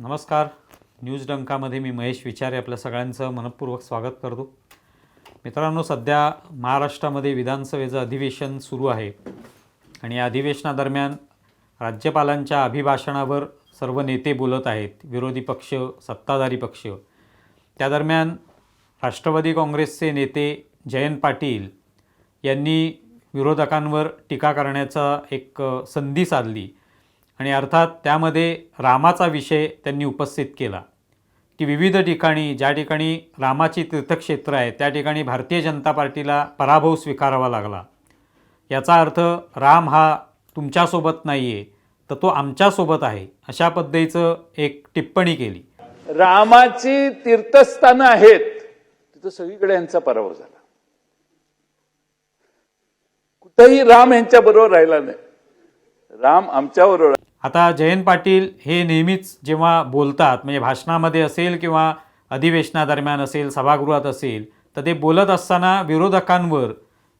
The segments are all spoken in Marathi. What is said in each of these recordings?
नमस्कार. न्यूज डंकामध्ये मी महेश विचारे आपल्या सगळ्यांचं मनपूर्वक स्वागत करतो. मित्रांनो सध्या महाराष्ट्रामध्ये विधानसभेचं अधिवेशन सुरू आहे. आणि या अधिवेशनादरम्यान राज्यपालांच्या अभिभाषणावर सर्व नेते बोलत आहेत. विरोधी पक्ष सत्ताधारी पक्ष. त्या दरम्यान राष्ट्रवादी काँग्रेसचे नेते जयंत पाटील यांनी विरोधकांवर टीका करण्याचा एक संधी साधली. आणि अर्थात त्यामध्ये रामाचा विषय त्यांनी उपस्थित केला. की विविध ठिकाणी ज्या ठिकाणी रामाची तीर्थक्षेत्र आहे त्या ठिकाणी भारतीय जनता पार्टीला पराभव स्वीकारावा लागला. याचा अर्थ राम हा तुमच्यासोबत नाही आहे तर तो आमच्यासोबत आहे अशा पद्धतीचं एक टिप्पणी केली. रामाची तीर्थस्थानं आहेत तिथं सगळीकडे यांचा पराभव झाला. कुठेही राम यांच्या बरोबर राहिला नाही. राम आमच्या बरोबर आता जयंत पाटील हे नेहमीच जेव्हा बोलतात म्हणजे भाषणामध्ये असेल किंवा अधिवेशनादरम्यान असेल सभागृहात असेल तर ते बोलत असताना विरोधकांवर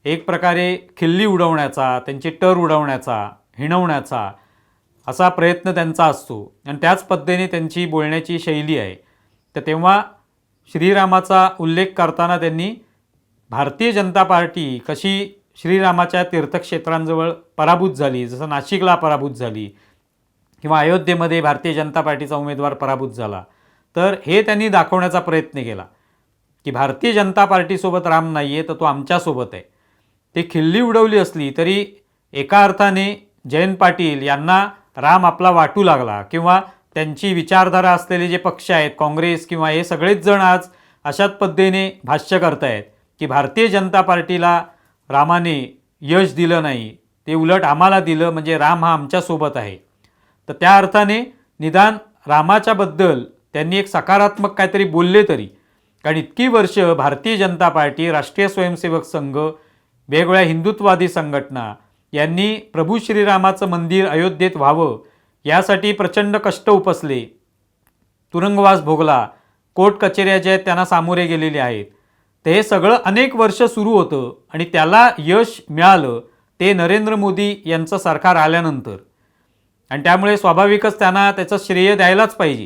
एक प्रकारे खिल्ली उडवण्याचा त्यांची टर उडवण्याचा हिणवण्याचा असा प्रयत्न त्यांचा असतो. आणि त्याच पद्धतीने त्यांची बोलण्याची शैली आहे. तर तेव्हा श्रीरामाचा उल्लेख करताना त्यांनी भारतीय जनता पार्टी कशी श्रीरामाच्या तीर्थक्षेत्रांजवळ पराभूत झाली जसं नाशिकला पराभूत झाली किंवा अयोध्येमध्ये भारतीय जनता पार्टीचा उमेदवार पराभूत झाला तर हे त्यांनी दाखवण्याचा प्रयत्न केला की भारतीय जनता पार्टीसोबत राम नाही आहे तर तो आमच्यासोबत आहे. ते खिल्ली उडवली असली तरी एका अर्थाने जयंत पाटील यांना राम आपला वाटू लागला किंवा त्यांची विचारधारा असलेले जे पक्ष आहेत काँग्रेस किंवा हे सगळेच जण आज अशाच पद्धतीने भाष्य करतायत की भारतीय जनता पार्टीला रामाने यश दिलं नाही ते उलट आम्हाला दिलं म्हणजे राम हा आमच्यासोबत आहे. तर त्या अर्थाने निदान रामाच्याबद्दल त्यांनी एक सकारात्मक काहीतरी बोलले तरी. कारण इतकी वर्ष भारतीय जनता पार्टी राष्ट्रीय स्वयंसेवक संघ वेगवेगळ्या हिंदुत्ववादी संघटना यांनी प्रभू श्रीरामाचं मंदिर अयोध्येत व्हावं यासाठी प्रचंड कष्ट उपसले. तुरुंगवास भोगला कोर्ट कचेऱ्या ज्या आहेत त्यांना सामोरे गेलेले आहेत. ते हे सगळं अनेक वर्ष सुरू होतं आणि त्याला यश मिळालं ते नरेंद्र मोदी यांचं सरकार आल्यानंतर. आणि त्यामुळे स्वाभाविकच त्यांना त्याचं श्रेय द्यायलाच पाहिजे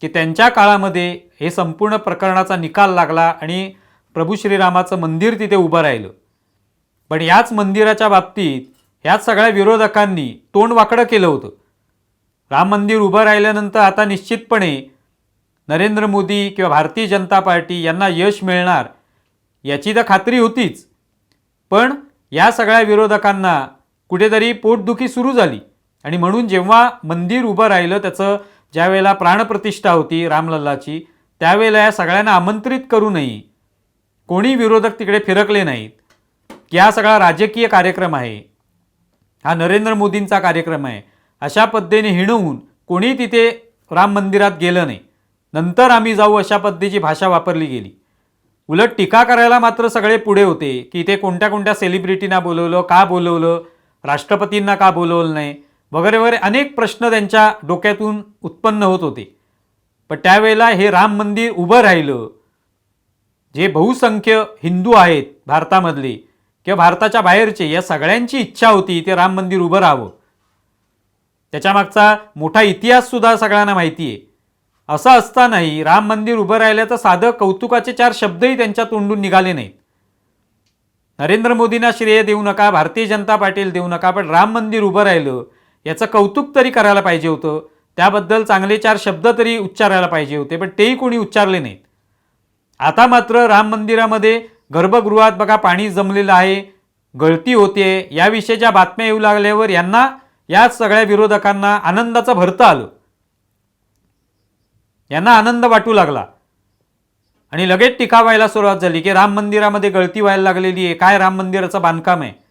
की त्यांच्या काळामध्ये हे संपूर्ण प्रकरणाचा निकाल लागला आणि प्रभू श्रीरामाचं मंदिर तिथे उभं राहिलं. पण याच मंदिराच्या बाबतीत ह्याच सगळ्या विरोधकांनी तोंड वाकडं केलं होतं. राम मंदिर उभं राहिल्यानंतर आता निश्चितपणे नरेंद्र मोदी किंवा भारतीय जनता पार्टी यांना यश मिळणार याची तर खात्री होतीच. पण या सगळ्या विरोधकांना कुठेतरी पोटदुखी सुरू झाली. आणि म्हणून जेव्हा मंदिर उभं राहिलं त्याचं ज्या वेळेला प्राणप्रतिष्ठा होती रामलल्लाची त्यावेळेला या सगळ्यांना आमंत्रित करूनही कोणी विरोधक तिकडे फिरकले नाहीत. की हा सगळा राजकीय कार्यक्रम आहे. हा नरेंद्र मोदींचा कार्यक्रम आहे. अशा पद्धतीने हिणवून कोणी तिथे राम मंदिरात गेलं नाही. नंतर आम्ही जाऊ अशा पद्धतीची भाषा वापरली गेली. उलट टीका करायला मात्र सगळे पुढे होते की इथे कोणत्या कोणत्या सेलिब्रिटींना बोलवलं का बोलवलं राष्ट्रपतींना का बोलवलं नाही. वगैरे वगैरे अनेक प्रश्न त्यांच्या डोक्यातून उत्पन्न होत होते. पण त्यावेळेला हे राम मंदिर उभं राहिलं. जे बहुसंख्य हिंदू आहेत भारतामधले किंवा भारताच्या बाहेरचे या सगळ्यांची इच्छा होती ते राम मंदिर उभं राहावं. त्याच्यामागचा मोठा इतिहाससुद्धा सगळ्यांना माहिती आहे असं असतानाही राम मंदिर उभं राहिल्याचं साधं कौतुकाचे चार शब्दही त्यांच्या तोंडून निघाले नाहीत. नरेंद्र मोदींना श्रेय देऊ नका भारतीय जनता पाटील देऊ नका पण राम मंदिर उभं राहिलं. याचं कौतुक तरी करायला पाहिजे होतं. त्याबद्दल चांगले चार शब्द तरी उच्चारायला पाहिजे होते पण तेही कोणी उच्चारले नाहीत. आता मात्र राम मंदिरामध्ये गर्भगृहात बघा पाणी जमलेलं आहे गळती होते. याविषयी ज्या बातम्या येऊ लागल्यावर यांना याच सगळ्या विरोधकांना आनंदाचं भरतं आलं. यांना आनंद वाटू लागला. आणि लगेच टीका व्हायला सुरुवात झाली की राम मंदिरामध्ये गळती व्हायला लागलेली आहे. काय राम मंदिराचं बांधकाम आहे?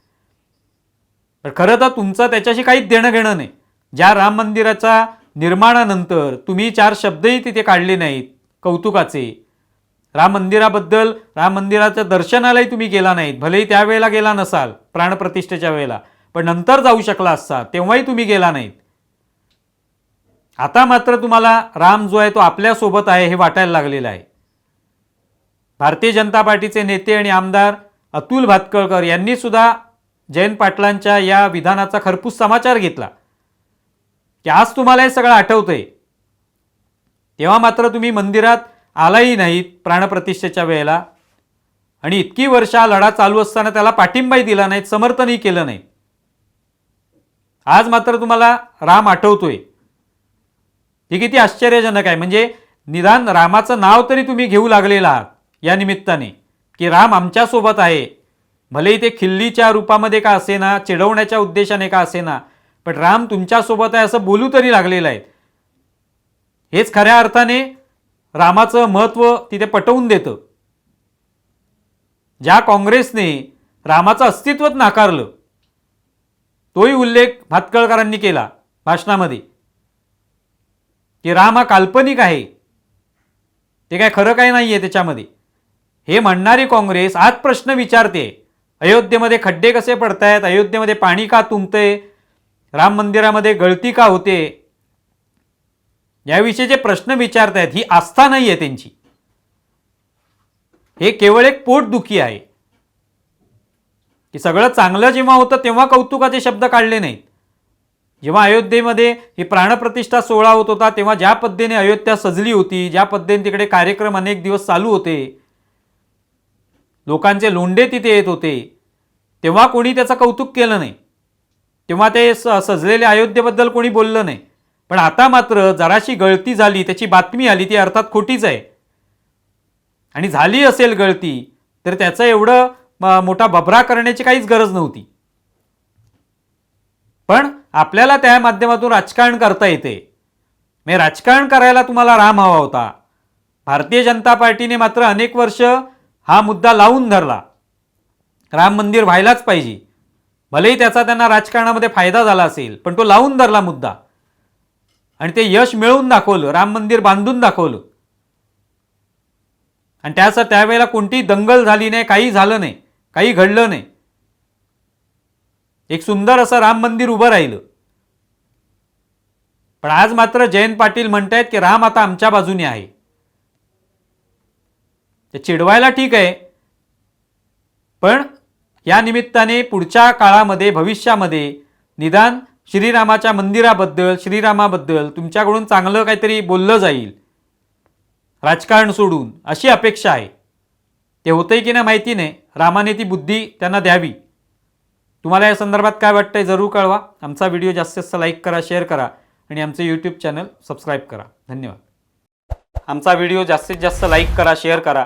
तर खरं तर तुमचं त्याच्याशी काहीच देणं घेणं नाही. ज्या राम मंदिराच्या निर्माणानंतर तुम्ही चार शब्दही तिथे काढले नाहीत कौतुकाचे. राम मंदिराबद्दल राम मंदिराच्या दर्शनालाही तुम्ही गेला नाहीत भलेही त्यावेळेला गेला नसाल प्राणप्रतिष्ठेच्या वेळेला. पण नंतर जाऊ शकला असता तेव्हाही तुम्ही गेला नाहीत. आता मात्र तुम्हाला राम जो आहे तो आपल्यासोबत आहे हे वाटायला लागलेलं आहे. भारतीय जनता पार्टीचे नेते आणि आमदार अतुल भातकळकर यांनी सुद्धा जयंत पाटलांच्या या विधानाचा खरपूस समाचार घेतला. की आज तुम्हाला हे सगळं आठवतंय. तेव्हा मात्र तुम्ही मंदिरात आलाही नाहीत प्राणप्रतिष्ठेच्या वेळेला. आणि इतकी वर्ष हा लढा चालू असताना त्याला पाठिंबाही दिला नाहीत समर्थनही केलं नाही. आज मात्र तुम्हाला राम आठवतोय. हे किती आश्चर्यजनक आहे. म्हणजे निदान रामाचं नाव तरी तुम्ही घेऊ लागलेला आहात या निमित्ताने की राम आमच्यासोबत आहे. भलेही ते खिल्लीच्या रूपामध्ये का असेना चिडवण्याच्या उद्देशाने का असेना पण राम तुमच्यासोबत आहे असं बोलू तरी लागलेलं आहे. हेच खऱ्या अर्थाने रामाचं महत्त्व तिथे पटवून देतं. ज्या काँग्रेसने रामाचं अस्तित्वच नाकारलं तोही उल्लेख भातकळकरांनी केला भाषणामध्ये. की राम हा काल्पनिक आहे. ते काय खरं काय नाही आहे त्याच्यामध्ये. हे म्हणणारी काँग्रेस आज प्रश्न विचारते. अयोध्येमध्ये खड्डे कसे पडतायत? अयोध्येमध्ये पाणी का तुंबतंय? राम मंदिरामध्ये गळती का होते? याविषयी जे प्रश्न विचारतायत ही आस्था नाही आहे त्यांची. हे केवळ एक पोटदुखी आहे. की सगळं चांगलं जेव्हा होतं तेव्हा कौतुकाचे शब्द काढले नाहीत. जेव्हा अयोध्येमध्ये ही प्राणप्रतिष्ठा सोहळा होत होता तेव्हा ज्या पद्धतीने अयोध्या सजली होती ज्या पद्धतीने तिकडे कार्यक्रम अनेक दिवस चालू होते लोकांचे लोंढे तिथे येत होते. तेव्हा कोणी त्याचं कौतुक केलं नाही. तेव्हा ते स सजलेल्या अयोध्येबद्दल कोणी बोललं नाही. पण आता मात्र जराशी गळती झाली त्याची बातमी आली ती अर्थात खोटीच आहे. आणि झाली असेल गळती तर त्याचं एवढं मोठा बबरा करण्याची काहीच गरज नव्हती. पण आपल्याला त्या माध्यमातून राजकारण करता येते. म्हणजे राजकारण करायला तुम्हाला राम हवा होता. भारतीय जनता पार्टीने मात्र अनेक वर्ष हा मुद्दा लावून धरला. राम मंदिर व्हायलाच पाहिजे. भलेही त्याचा त्यांना राजकारणामध्ये फायदा झाला असेल पण तो लावून धरला मुद्दा. आणि ते यश मिळवून दाखवलं राम मंदिर बांधून दाखवलं. आणि त्याचं त्यावेळेला कोणतीही दंगल झाली नाही काही झालं नाही काही घडलं नाही. एक सुंदर असं राम मंदिर उभं राहिलं. पण आज मात्र जयंत पाटील म्हणतायत की राम आता आमच्या बाजूने आहे. ते चिडवायला ठीक आहे. पण या निमित्ताने पुढच्या काळामध्ये भविष्यामध्ये निदान श्रीरामाच्या मंदिराबद्दल श्रीरामाबद्दल तुमच्याकडून चांगलं काहीतरी बोललं जाईल. राजकारण सोडून अशी अपेक्षा आहे. ते होतंय की नाही माहिती नाही. रामाने ती बुद्धी त्यांना द्यावी. तुम्हाला या संदर्भात काय वाटतंय जरूर कळवा. आमचा व्हिडिओ जास्तीत जास्त लाईक करा शेअर करा आणि आमचं यूट्यूब चॅनल सबस्क्राईब करा. धन्यवाद. आमचा व्हिडिओ जास्तीत जास्त लाईक करा शेअर करा.